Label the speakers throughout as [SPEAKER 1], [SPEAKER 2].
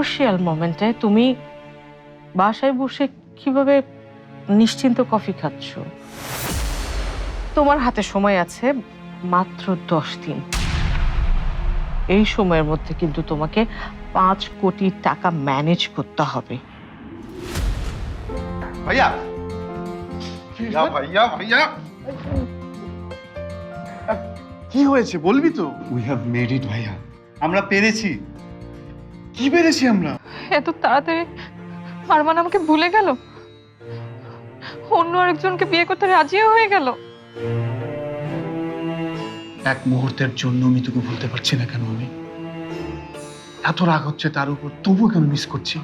[SPEAKER 1] Crucial মোমেন্টে তুমি বাসায় বসে কীভাবে নিশ্চিন্ত কফি খাচ্ছ? তোমার হাতে সময় আছে মাত্র দশ দিন। এই সময়ের মধ্যে কিন্তু তোমাকে পাঁচ কোটি টাকা ম্যানেজ করতে হবে।
[SPEAKER 2] ভাইয়া! ভাইয়া ভাইয়া ভাইয়া! কি হয়েছে বলবি তো?
[SPEAKER 3] উই হ্যাভ মেড ইট ভাইয়া। আমরা পেরেছি। কি পেরেছি আমরা?
[SPEAKER 4] এত তাড়াতাড়ি আরমান আমাকে ভুলে গেল? অন্য আরেকজনকে বিয়ে করতে রাজিও হয়ে গেল?
[SPEAKER 3] এক মুহূর্তের জন্য আমি তোকে ভুলতে পারছি না কেন আমি? এত রাগ হচ্ছে তার উপর তবুও কেন মিস করছি?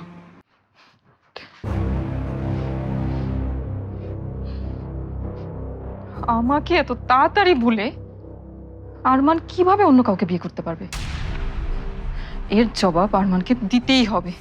[SPEAKER 4] আমাকে এত তাড়াতাড়ি ভুলে আরমান কীভাবে অন্য কাউকে বিয়ে করতে পারবে? এর জবাব আরমানকে দিতেই হবে।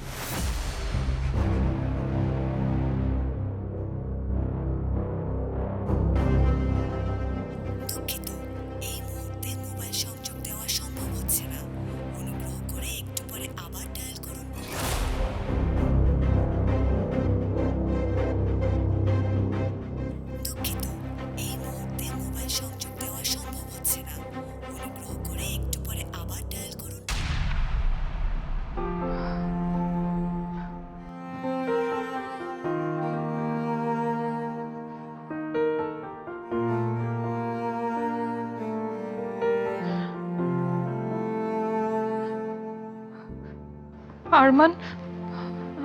[SPEAKER 4] আরমান,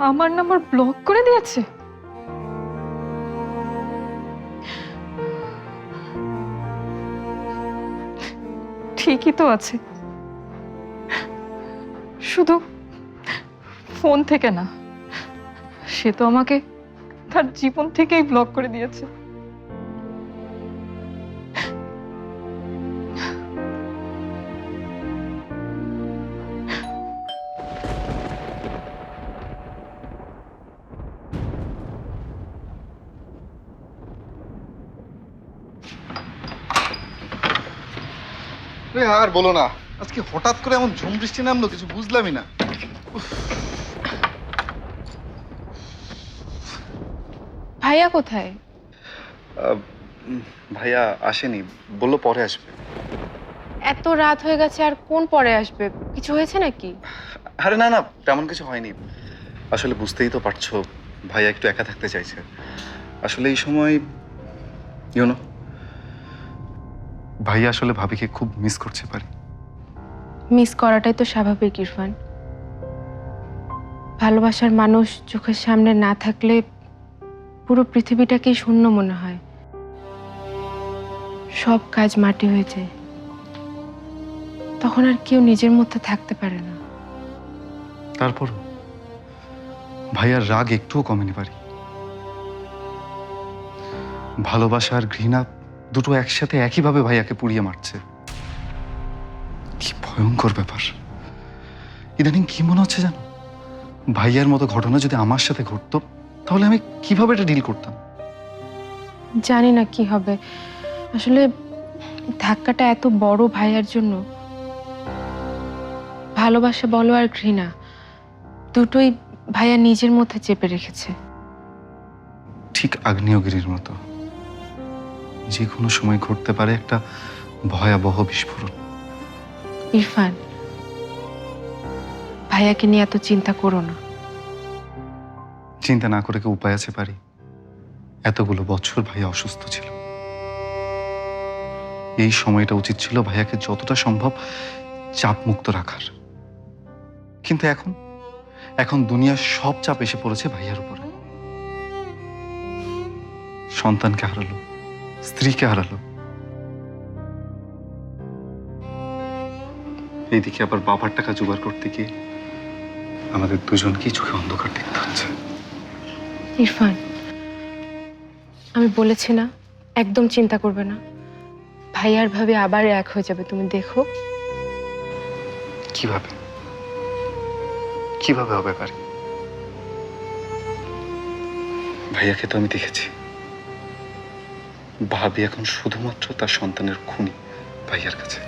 [SPEAKER 4] আমার নাম্বার ব্লক করে দিয়েছে। ঠিকই তো আছে। শুধু ফোন থেকে না, সে তো আমাকে তার জীবন থেকেই ব্লক করে দিয়েছে।
[SPEAKER 2] রে আর বলো না আজকে হঠাৎ করে এমন ঝুম বৃষ্টি নামলো কিছু বুঝলামই না।
[SPEAKER 5] ভাইয়া কোথায়?
[SPEAKER 3] ভাইয়া আসেনি বলল পরে আসবে।
[SPEAKER 5] এত রাত হয়ে গেছে আর কোন পরে আসবে? কিছু হয়েছে নাকি?
[SPEAKER 3] আরে না না তেমন কিছু হয়নি। আসলে বুঝতেই তো পারছ ভাইয়া একটু একা থাকতে চাইছে। আসলে এই সময় ইউনো ভাইয়া আসলে ভাবিকে খুব মিস করছে পারে।
[SPEAKER 5] মিস করাটাই তো স্বাভাবিক ইরফান। ভালোবাসার মানুষ চোখের সামনে না থাকলে পুরো পৃথিবীটাকেই শূন্য মনে হয়। সব কাজ মাটি হয়ে যায়। তখন আর কেউ নিজের মধ্যে থাকতে পারে না।
[SPEAKER 3] তারপর ভাইয়ার রাগ একটুও কমেনি পারি। ভালোবাসা আর ঘৃণা দুটো একসাথে একইভাবে ভাইয়াকে পুড়িয়ে মারছে। কি ভয়ঙ্কর ব্যাপার। ইদানিং কি মনে হচ্ছে জানো? ভাইয়ার মতো ঘটনা যদি আমার সাথে ঘটতো তাহলে আমি কীভাবে এটা ডিল করতাম?
[SPEAKER 5] জানি না কি হবে। আসলে ধাক্কাটা এত বড় ভাইয়ার জন্য। ভালোবাসা বলো আর ঘৃণা দুটোই ভাইয়া নিজের মধ্যে চেপে রেখেছে।
[SPEAKER 3] ঠিক আগ্নেয়গিরির মতো। যে কোনো সময় ঘটতে পারে একটা ভয়াবহ বিস্ফোরণ।
[SPEAKER 5] ইরফান ভাইয়াকে নিয়ে এত চিন্তা করো না।
[SPEAKER 3] চিন্তা না করে কি উপায় আছে পারি। এতগুলো বছর ভাইয়া অসুস্থ ছিল। এই সময়টা উচিত ছিল ভাইয়াকে যতটা সম্ভব চাপ মুক্ত রাখার। কিন্তু এখন? এখন দুনিয়ার সব চাপ এসে পড়েছে ভাইয়ার উপরে। সন্তানকে হারালো। স্ত্রীকে হারালো। এইদিকে আবার বাবার টাকা জোগাড় করতে গিয়ে আমাদের দুজনকেই চোখে অন্ধকার দেখতে হচ্ছে।
[SPEAKER 5] ইরফান আমি বলেছি না একদম চিন্তা করবে না। ভাইয়ার ভাবে আবার এক হয়ে যাবে তুমি দেখো।
[SPEAKER 3] কীভাবে? কীভাবে হবে পারে ভাইয়াকে তো আমি দেখেছি। ভাবি এখন শুধুমাত্র তার সন্তানের খুনি ভাইয়ার কাছে।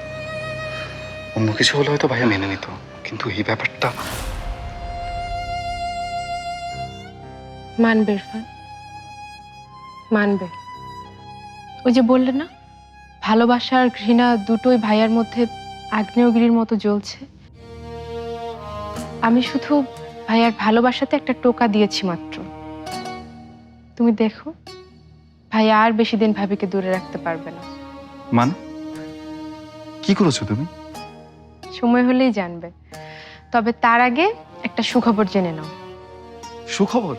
[SPEAKER 3] অন্য কিছু হলে হয়তো ভাইয়া মেনে নিত, কিন্তু এই ব্যাপারটা
[SPEAKER 5] মানবে মানবে। ওই যে বললে না, ভালোবাসা আর ঘৃণা দুটোই ভাইয়ার মধ্যে আগ্নেয়গিরির মতো জ্বলছে। আমি শুধু ভাইয়ার ভালোবাসাতে একটা টোকা দিয়েছি মাত্র। তুমি দেখো। ভাইয়া আর বেশি দিন ভাবিকে দূরে রাখতে পারবে না।
[SPEAKER 3] মানে কি করেছ তুমি?
[SPEAKER 5] সময় হলেই জানবে। তবে তার আগে একটা সুখবর জেনে নাও।
[SPEAKER 3] সুখবর?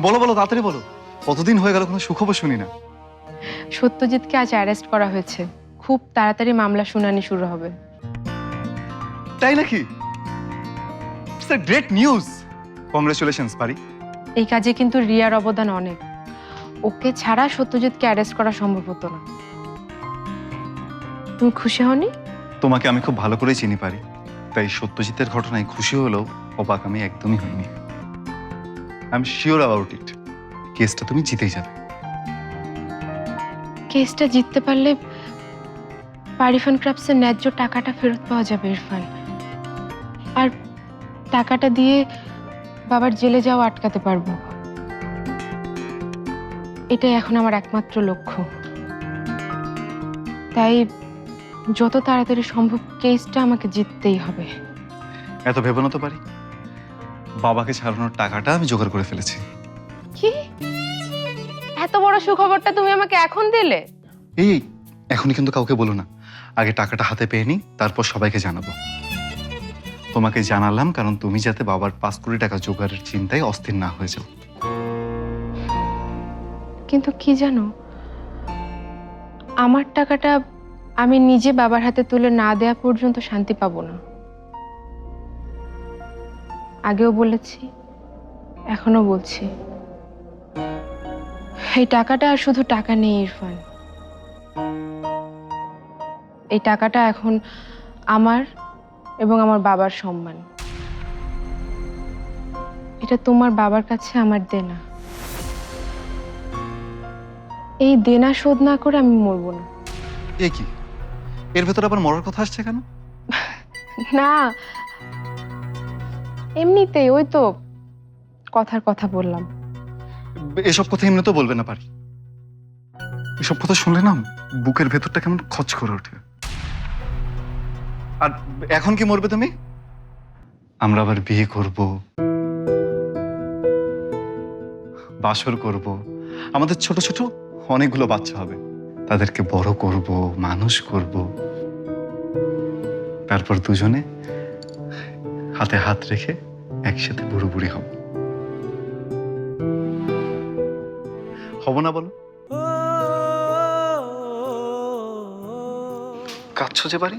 [SPEAKER 3] বলো বলো তাড়াতাড়ি বলো। কতদিন হয়ে গেল কোনো সুখবর শুনি না।
[SPEAKER 5] সত্যজিৎকে আজ অ্যারেস্ট করা হয়েছে। খুব তাড়াতাড়ি মামলা শুনানি শুরু হবে।
[SPEAKER 3] তাই নাকি? It's a great news congratulations পারি।
[SPEAKER 5] এই কাজে কিন্তু রিয়ার অবদান অনেক। ওকে ছাড়া সত্যজিৎকে অ্যারেস্ট করা সম্ভব হতো না। তুমি খুশি হনি
[SPEAKER 3] তোমাকে আমি খুব ভালো করেই চিনি পারি। তাই সত্যজিতের ঘটনায় খুশি হলেও অবাক আমি একদমই হইনি। I am sure about it কেসটা তুমি জিতেই যাবে।
[SPEAKER 5] কেসটা জিততে পারলে পারিফান ক্রাফটসের ন্যায্য টাকাটা ফেরত পাওয়া যাবে ইরফান। আর টাকাটা দিয়ে বাবার জেলে যাওয়া আটকাতে পারব। এটাই এখন আমার একমাত্র লক্ষ্য। তাই যত তাড়াতাড়ি সম্ভব কেসটা আমাকে জিততেই হবে।
[SPEAKER 3] এত ভেবো না তো পারি বাবাকে ছাড়ানোর টাকাটা আমি জোগাড় করে ফেলেছি।
[SPEAKER 5] কি? এত বড় সুখবরটা তুমি আমাকে এখন দিলে?
[SPEAKER 3] এই এখনই কিন্তু কাউকে বলো না। আগে টাকাটা হাতে পেয়ে নিই তারপর সবাইকে জানাব। তোমাকে জানালাম কারণ তুমি যাতে বাবার পাঁচ কোটি টাকা জোগাড়ের চিন্তায় অস্থির না হয়ে যাও।
[SPEAKER 5] কিন্তু কি জানো? আমার টাকাটা আমি নিজে বাবার হাতে তুলে না দেয়া পর্যন্ত শান্তি পাবো না। আগেও বলেছি এখনও বলছি। এই টাকাটা আর শুধু টাকা নেই, ইরফান। এই টাকাটা এখন আমার এবং আমার বাবার সম্মান। এটা তোমার বাবার কাছে আমার দেনা। এই দেনা শোধ না করে আমি মরবো না।
[SPEAKER 3] এ কি? এর ভেতর আবার মরার কথা আসছে কেন?
[SPEAKER 5] না। এমনিতেই ওই তো কথার কথা বললাম।
[SPEAKER 3] এসব কথা এমনি তো বলবে না পারি। এসব কথা শুনলে না বুকের ভেতরটা কেমন খচ করে ওঠে। আর এখন কি মরবে তুমি? আমরা আবার বিয়ে করব। বাসর করব। আমাদের ছোট ছোট অনেকগুলো বাচ্চা হবে। তাদেরকে বড় করব, মানুষ করব। তারপর দুজনে হাতে হাত রেখে একসাথে বুড়ো বুড়ি হব। হব না বলো? কাঁদছো যে বাড়ি?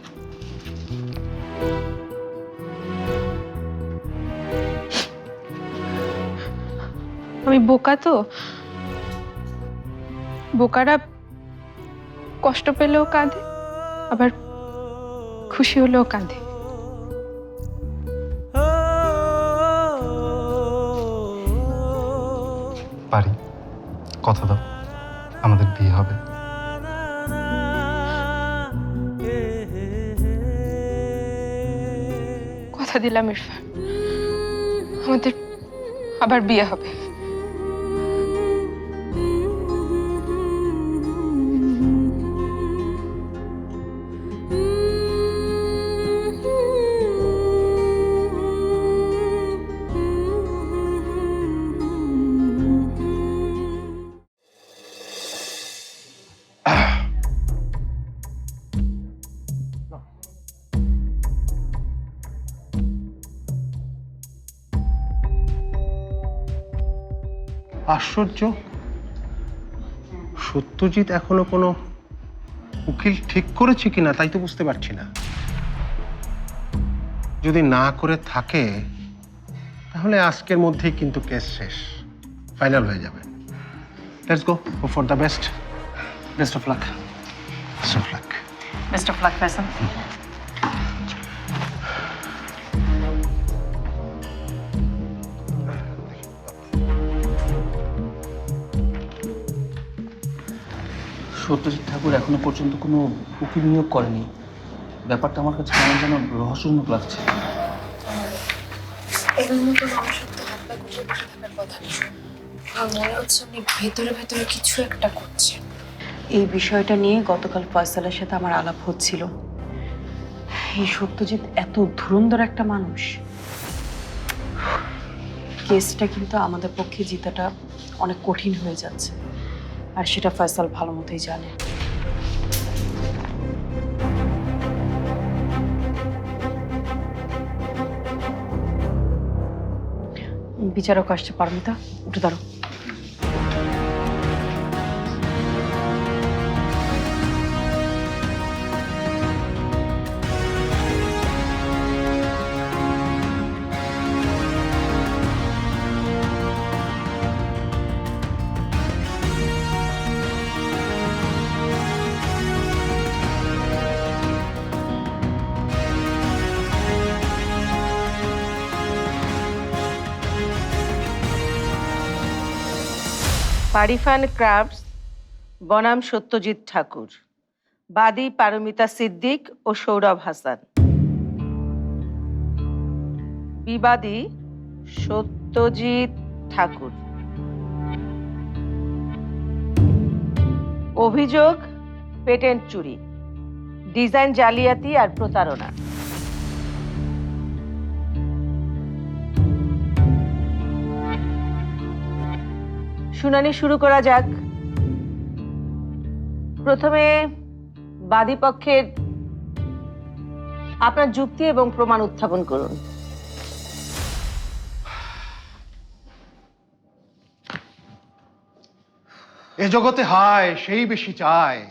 [SPEAKER 5] আমি বোকা তো? বোকারা কষ্ট পেলেও কাঁদে আবার খুশি হলেও কাঁদে।
[SPEAKER 3] পারি কথা দাও আমাদের বিয়ে হবে।
[SPEAKER 5] কথা দিলাম ইরফান আমাদের আবার বিয়ে হবে।
[SPEAKER 6] আশ্চর্য সত্যজিৎ এখনও কোনো উকিল ঠিক করেছে কিনা তাই তো বুঝতে পারছি না। যদি না করে থাকে, তাহলে আজকের মধ্যেই কিন্তু কেস শেষ। ফাইনাল হয়ে যাবে। Let's go for the best best of luck best of luck
[SPEAKER 4] best of luck
[SPEAKER 7] Satyajit Thakur এখনও পর্যন্ত কোনো উকিল নিয়োগ করেনি। ব্যাপারটা আমার কাছে কেমন যেন রহস্যজনক লাগছে।
[SPEAKER 5] এবার মতো মানুষের তো হাত পা গুটিয়ে বসে থাকার কথা না আমার মনে হচ্ছে উনি ভেতরে ভেতরে কিছু একটা করছেন।
[SPEAKER 7] এই বিষয়টা নিয়ে গতকাল ফয়সালের সাথে আমার আলাপ হচ্ছিল। এই সত্যজিৎ এত ধুরন্ধর একটা মানুষ। কেসটা কিন্তু আমাদের পক্ষে জিতাটা অনেক কঠিন হয়ে যাচ্ছে। আর সেটা ফয়সাল ভালো মতোই জানে। বিচারক আসছে পারমিতা উঠে দাঁড়ো
[SPEAKER 1] পারিফান ক্রাফটস, বনাম সত্যজিৎ ঠাকুর, বাদী পারমিতা সিদ্দিক ও সৌরভ হাসান। বিবাদী সত্যজিৎ ঠাকুর। অভিযোগ, পেটেন্ট চুরি, ডিজাইন জালিয়াতি আর প্রতারণা। শুনানি শুরু করা যাক। প্রথমে বাদী পক্ষের আপনার যুক্তি এবং প্রমাণ উত্থাপন করুন।
[SPEAKER 6] এ জগতে হায়, সেই বেশি চায়,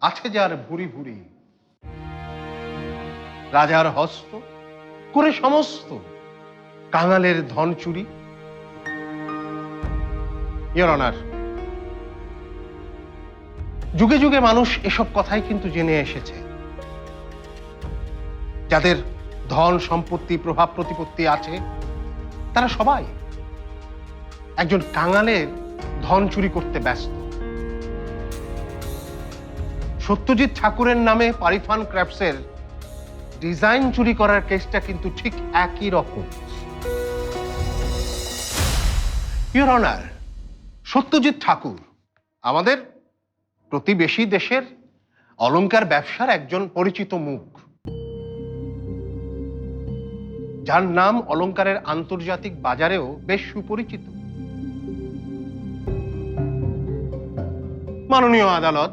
[SPEAKER 6] আছে যার ভুরি ভুরি। রাজার হস্ত, করে সমস্ত, কাঙালের ধন চুরি ইয়র অনার যুগে যুগে মানুষ এসব কথাই কিন্তু জেনে এসেছে। যাদের ধন, সম্পত্তি, প্রভাব, প্রতিপত্তি আছে, তারা সবাই একজন কাঙালের ধন চুরি করতে ব্যস্ত। সত্যজিৎ ঠাকুরের নামে পারিফান ক্র্যাপসের ডিজাইন চুরি করার কেসটা কিন্তু ঠিক একই রকম। ইউর অনার সত্যজিৎ ঠাকুর আমাদের প্রতিবেশী দেশের অলংকার ব্যবসার একজন পরিচিত মুখ। যার নাম অলংকারের আন্তর্জাতিক বাজারেও বেশ সুপরিচিত। মাননীয় আদালত,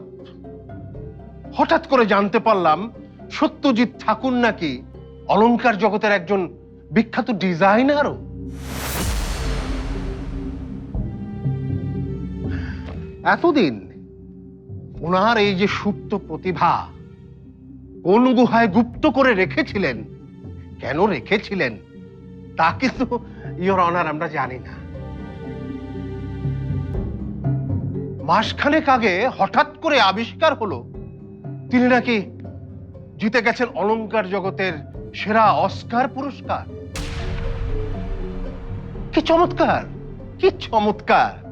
[SPEAKER 6] হঠাৎ করে জানতে পারলাম সত্যজিৎ ঠাকুর নাকি অলংকার জগতের একজন বিখ্যাত ডিজাইনারও। এতদিন ওনার এই যে সুপ্ত প্রতিভা, কোন গুহায় গুপ্ত করে রেখেছিলেন, কেন রেখেছিলেন, তা কিন্তু ইয়োর অনার আমরা জানি না। মাসখানেক আগে হঠাৎ করে আবিষ্কার হলো, তিনি নাকি জিতে গেছেন অলংকার জগতের সেরা অস্কার পুরস্কার। কি চমৎকার কি চমৎকার।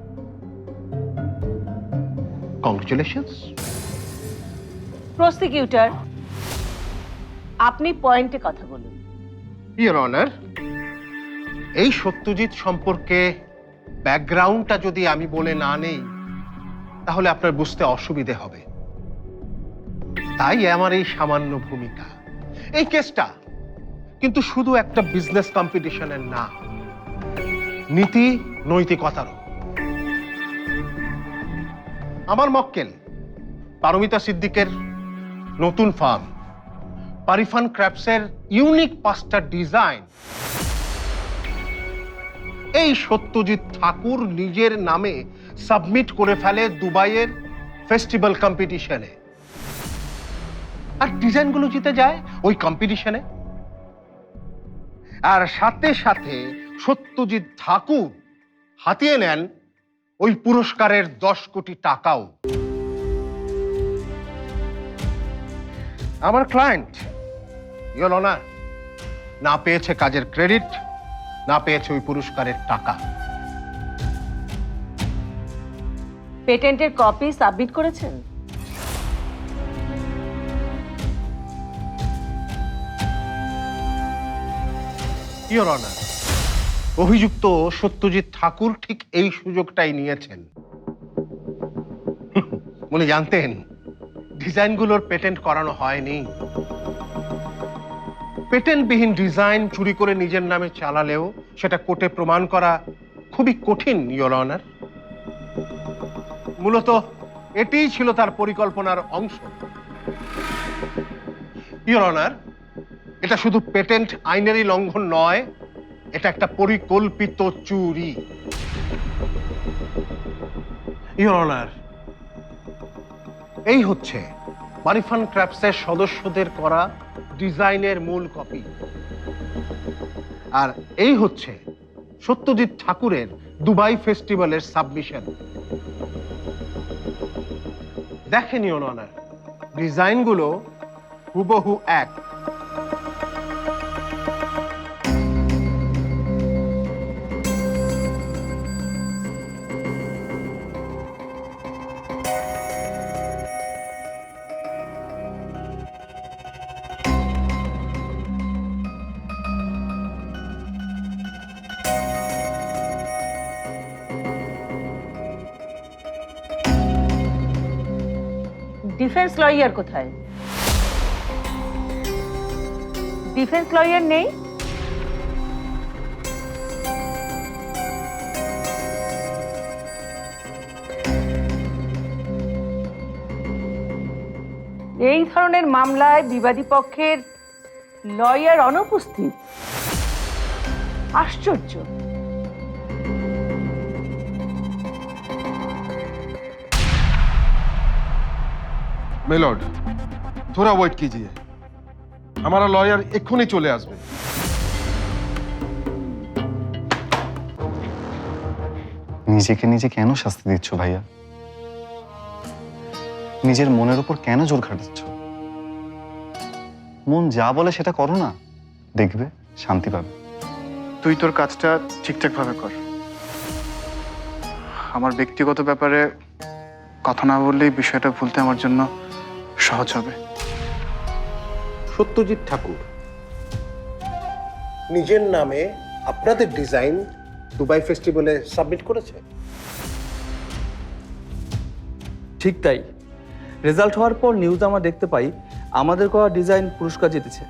[SPEAKER 6] কংগ্রেচুলেশনস
[SPEAKER 1] প্রসিকিউটর আপনি পয়েন্টে কথা বলুন।
[SPEAKER 6] ইয়োর অনার এই সত্যজিৎ সম্পর্কে ব্যাকগ্রাউন্ডটা যদি আমি বলে না নেই তাহলে আপনার বুঝতে অসুবিধে হবে। তাই আমার এই সামান্য ভূমিকা। এই কেসটা কিন্তু শুধু একটা বিজনেস কম্পিটিশনের না নীতি নৈতিকতারও। আমার মক্কেল, পারমিতা সিদ্দিকের নতুন ফার্ম পারিফান ক্র্যাপসের ইউনিক পাস্টার ডিজাইন এই সত্যজিৎ ঠাকুর নিজের নামে সাবমিট করে ফেলে দুবাইয়ের ফেস্টিভ্যাল কম্পিটিশনে আর ডিজাইনগুলো জিতে যায় ওই কম্পিটিশনে আর সাথে সাথে সত্যজিৎ ঠাকুর হাতিয়ে নেন ওই পুরস্কারের দশ কোটি টাকাও। আমার ক্লায়েন্ট ইয়লনা না পেয়েছে কাজের ক্রেডিট না পেয়েছে ওই পুরস্কারের টাকা।
[SPEAKER 1] পেটেন্টের কপি সাবমিট করেছেন?
[SPEAKER 6] ইয়োর অনার অভিযুক্ত সত্যজিৎ ঠাকুর ঠিক এই সুযোগটাই নিয়েছেন। উনি জানতেন, ডিজাইনগুলোর পেটেন্ট করানো হয়নি। পেটেন্টবিহীন ডিজাইন চুরি করে নিজের নামে চালালেও সেটা কোর্টে প্রমাণ করা খুবই কঠিন ইয়োর অনার মূলত এটিই ছিল তার পরিকল্পনার অংশ। ইয়োর অনার এটা শুধু পেটেন্ট আইনেরই লঙ্ঘন নয় এটা একটা পরিকল্পিত চুরি। অনার এই হচ্ছে মারিফান ক্র্যাপসের সদস্যদের করা ডিজাইনের মূল কপি। আর এই হচ্ছে সত্যজিৎ ঠাকুরের দুবাই ফেস্টিভ্যালের সাবমিশন। দেখেন অনার ডিজাইনগুলো হুবহু এক।
[SPEAKER 1] ডিফেন্স লয়ার কোথায়? ডিফেন্স লয়ার নেই? এই ধরনের মামলায় বিবাদী পক্ষের লয়ার অনুপস্থিত। আশ্চর্য।
[SPEAKER 8] মেলড थोड़ा ওয়েট কিজিয়ে আমার লয়ার এক্ষুনি চলে আসবে।
[SPEAKER 3] নিজেকে নিজে কেন শাস্তি দিচ্ছ ভাইয়া? নিজের মনের উপর কেন জোর খাটাচ্ছ? মন যা বলে সেটা করো না। দেখবে শান্তি পাবে।
[SPEAKER 9] তুই তোর কাজটা ঠিকঠাক ভাবে কর। আমার ব্যক্তিগত ব্যাপারে কথা না বললেই বিষয়টা ভুলতে আমার জন্য সহজ হবে।
[SPEAKER 6] সত্যজিৎ ঠাকুর নিজের নামে আপনাদের ডিজাইন দুবাই ফেস্টিভ্যালে সাবমিট করেছে?
[SPEAKER 10] ঠিক তাই। রেজাল্ট হওয়ার পর নিউজ আমরা দেখতে পাই আমাদের করা ডিজাইন পুরস্কার জিতেছে।